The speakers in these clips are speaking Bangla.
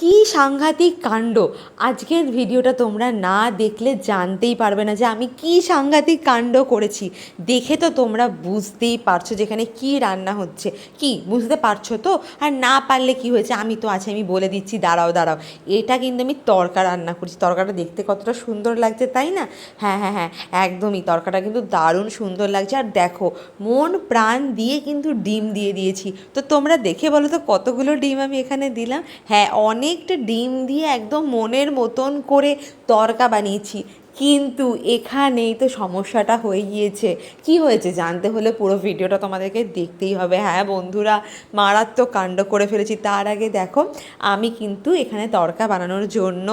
কি সাংঘাতিক কাণ্ড? আজকের ভিডিওটা তোমরা না দেখলে জানতেই পারবে না যে আমি কি সাংঘাতিক কাণ্ড করেছি। দেখে তো তোমরা বুঝতেই পারছ যেখানে কি রান্না হচ্ছে। কি? বুঝতে পারছ তো? আর না পারলে কি হয়েছে? আমি তো আছি, আমি বলে দিচ্ছি, দাঁড়াও দাঁড়াও। এটা কিন্তু আমি তরকা রান্না করছি। তরকাটা দেখতে কতটা সুন্দর লাগছে, তাই না? হ্যাঁ হ্যাঁ হ্যাঁ একদমই। তরকাটা কিন্তু দারুণ সুন্দর লাগছে। আর দেখো, মন প্রাণ দিয়ে কিন্তু ডিম দিয়ে দিয়েছি। তো তোমরা দেখে বলো তো কতগুলো ডিম আমি এখানে দিলাম? হ্যাঁ অনেকটা ডিম দিয়ে একদম মনের মতন করে তরকা বানিয়েছি। কিন্তু এখানেই তো সমস্যাটা হয়ে গিয়েছে। কি হয়েছে জানতে হলে পুরো ভিডিওটা তোমাদেরকে দেখতেই হবে। হ্যাঁ বন্ধুরা, মারাত্মক কাণ্ড করে ফেলেছি। তার আগে দেখো, আমি কিন্তু এখানে তরকা বানানোর জন্য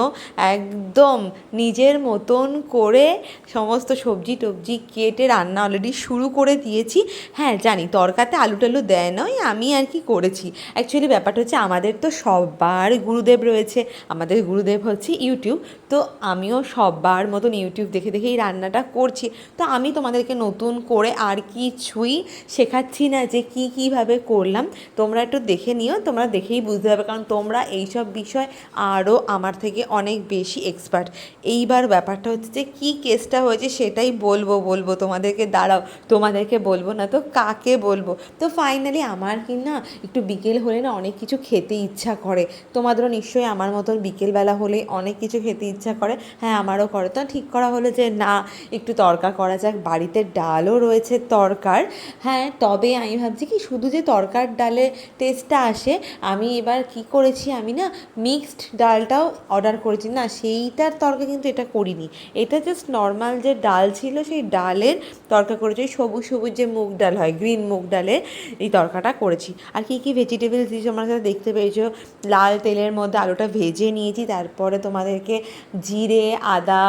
একদম নিজের মতন করে সমস্ত সবজি টবজি কেটে রান্না অলরেডি শুরু করে দিয়েছি। হ্যাঁ জানি, তরকাতে আলু টালু দেয় নয়, আমি আর কি করেছি। অ্যাকচুয়ালি ব্যাপারটা হচ্ছে আমাদের তো সবার গুরুদেব রয়েছে। আমাদের গুরুদেব হচ্ছে ইউটিউব। তো আমিও সবার মতন ইউটিউব দেখে দেখেই রান্নাটা করছি। তো আমি তোমাদেরকে নতুন করে আর কিছুই শেখাচ্ছি না যে কি কীভাবে করলাম। তোমরা একটু দেখে নিও, তোমরা দেখেই বুঝতে পারবে, কারণ তোমরা এইসব বিষয় আরও আমার থেকে অনেক বেশি এক্সপার্ট এইবার ব্যাপারটা হচ্ছে যে কী কেসটা হয়েছে সেটাই বলব বলব তোমাদেরকে, দাঁড়াও, তোমাদেরকে বলব না তো কাকে বলব? তো ফাইনালি আমার কি না একটু বিকেল হলে না অনেক কিছু খেতে ইচ্ছা করে। তোমাদেরও নিশ্চয়ই আমার মতন বিকেলবেলা হলে অনেক কিছু খেতে ইচ্ছা করে। হ্যাঁ আমারও করে। তো ঠিক করা হলো যে, না, একটু তরকা করা যাক, বাড়িতে ডালও রয়েছে তরকার। হ্যাঁ তবে আমি ভাবছি কি, শুধু যে তরকার ডালে টেস্টটা আসে, আমি এবার কি করেছি, আমি না মিক্সড ডালটাও অর্ডার করেছি। না, সেইটার তরকা কিন্তু এটা করিনি। এটা জাস্ট নর্মাল যে ডাল ছিল, সেই ডালের তরকা করেছি। সবুজ সবুজ যে মুগ ডাল হয় গ্রিন মুগ ডালের এই তরকাটা করেছি। আর কী কী ভেজিটেবলস দিয়েছি, তোমরা যারা দেখতে পেয়েছ। লাল তেলের মধ্যে আলুটা ভেজে নিয়েছি, তারপরে তোমাদেরকে জিরে, আদা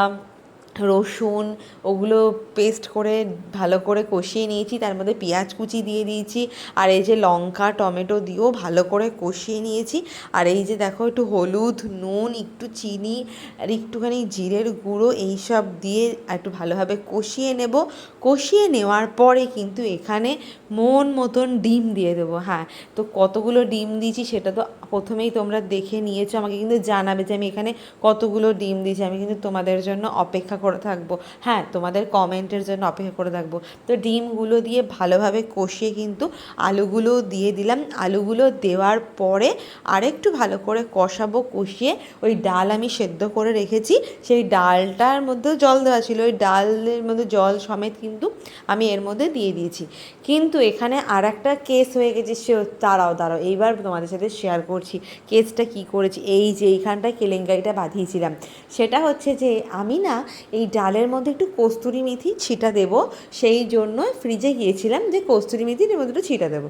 রসুন ওগুলো পেস্ট করে ভালো করে কষিয়ে নিয়েছি। তার মধ্যে পেঁয়াজ কুচি দিয়ে দিয়েছি আর এই যে লঙ্কা, টমেটো দিয়েও ভালো করে কষিয়ে নিয়েছি। আর এই যে দেখো একটু হলুদ, নুন, একটু চিনি আর একটুখানি জিরের গুঁড়ো এইসব দিয়ে একটু ভালোভাবে কষিয়ে নেব। কষিয়ে নেওয়ার পরে কিন্তু এখানে মন মতন ডিম দিয়ে দেবো। হ্যাঁ তো কতগুলো ডিম দিয়েছি সেটা তো প্রথমেই তোমরা দেখে নিয়েছো। আমাকে কিন্তু জানাবে যে আমি এখানে কতগুলো ডিম দিয়েছি। আমি কিন্তু তোমাদের জন্য অপেক্ষা থাকব। হ্যাঁ তোমাদের কমেন্টের জন্য অপেক্ষা করে থাকব। তো ডিমগুলো দিয়ে ভালোভাবে কষিয়ে কিন্তু আলুগুলো দিয়ে দিলাম। আলুগুলো দেওয়ার পরে আরেকটু ভালো করে কষাবো, কষিয়ে ওই ডাল আমি সেদ্ধ করে রেখেছি। সেই ডালটার মধ্যেও জল দেওয়া ছিল। ওই ডালের মধ্যে জল সমেত কিন্তু আমি এর মধ্যে দিয়ে দিয়েছি। কিন্তু এখানে আর একটা কেস হয়ে গেছে, সে দাঁড়াও দাঁড়াও। এইবার তোমাদের সাথে শেয়ার করছি। কেসটা কি করেছি? এই যে এইখানটায় কেলেঙ্কারিটা বাঁধিয়েছিলাম। সেটা হচ্ছে যে আমি না এই ডালের মধ্যে একটু কস্তুরি মেথি ছিটা দেব। সেই জন্য ফ্রিজে গিয়েছিলাম যে কস্তুরি মেথির মধ্যে একটু ছিটা দেবো।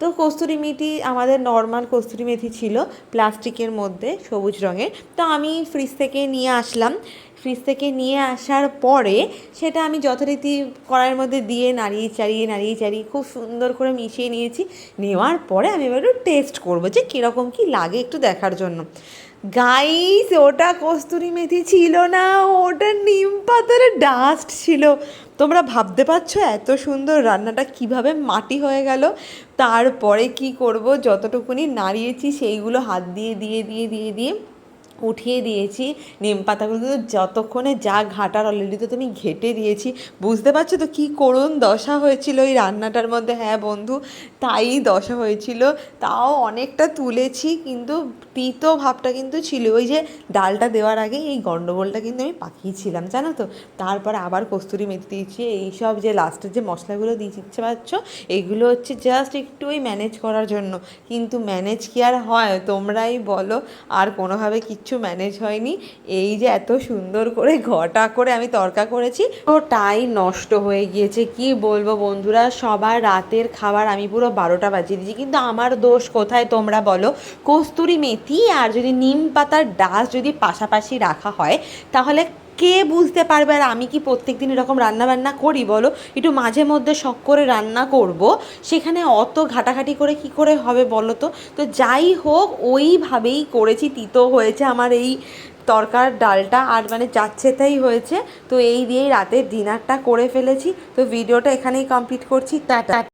তো কস্তুরি মেথি আমাদের নর্মাল কস্তুরি মেথি ছিল প্লাস্টিকের মধ্যে সবুজ রঙের। তো আমি ফ্রিজ থেকে নিয়ে আসলাম। ফ্রিজ থেকে নিয়ে আসার পরে সেটা আমি যথারীতি কড়াইয়ের মধ্যে দিয়ে নাড়িয়ে চাড়িয়ে নাড়িয়ে চাড়িয়ে খুব সুন্দর করে মিশিয়ে নিয়েছি। নেওয়ার পরে আমি এবার একটু টেস্ট করব যে কীরকম কী লাগে একটু দেখার জন্য। গাইস ওটা কস্তুরি মেথি ছিল না, ওটা নিম পাতার ডাস্ট ছিল। তোমরা ভাবতে পারছ এত সুন্দর রান্নাটা কীভাবে মাটি হয়ে গেল? তারপরে কি করব? যতটুকুনি নাড়িয়েছি, সেইগুলো হাত দিয়ে দিয়ে দিয়ে দিয়ে দিয়ে উঠিয়ে দিয়েছি, নিম পাতাগুলো কিন্তু যতক্ষণে যা ঘাটার অলরেডি তো তুমি ঘেটে দিয়েছি। বুঝতে পারছ তো কী করুন দশা হয়েছিল ওই রান্নাটার মধ্যে? হ্যাঁ বন্ধু, তাই দশা হয়েছিল। তাও অনেকটা তুলেছি, কিন্তু তিতো ভাবটা কিন্তু ছিল ওই যে ডালটা দেওয়ার আগে এই গণ্ডগোলটা কিন্তু আমি পাকিয়েছিলাম, জানো তো? তারপরে আবার কস্তুরি মেথি দিয়েছি, এইসব যে লাস্টের যে মশলাগুলো দিচ্ছে পাচ্ছ এগুলো হচ্ছে জাস্ট একটু ওই ম্যানেজ করার জন্য। কিন্তু ম্যানেজ কি আর হয়? তোমরাই বলো, আর কোনোভাবে কিচ্ছু ম্যানেজ হয়নি। এই যে এত সুন্দর করে ঘটা করে আমি তর্কা করেছি ওটাই নষ্ট হয়ে গিয়েছে। কি বলব বন্ধুরা, সবার রাতের খাবার আমি পুরো বারোটা বাজিয়ে দিয়েছি। কিন্তু আমার দোষ কোথায় তোমরা বলো? কস্তুরি মেথি আর যদি নিম পাতার ডাস যদি পাশাপাশি রাখা হয়, তাহলে কে বুঝতে পারবে আর আমি কি প্রত্যেক দিন এরকম রান্না বান্না করি, বলো? একটু মাঝে মধ্যে শখ করে রান্না করব। সেখানে অত ঘাটাঘাটি করে কি করে হবে বলো তো? তো যাই হোক, ওইভাবেই করেছি, তিতো হয়েছে আমার এই তরকার ডালটা, আর মানে যাচ্ছে তাই হয়েছে। তো এই দিয়েই রাতের ডিনারটা করে ফেলেছি। তো ভিডিওটা এখানেই কমপ্লিট করছি। টাটা।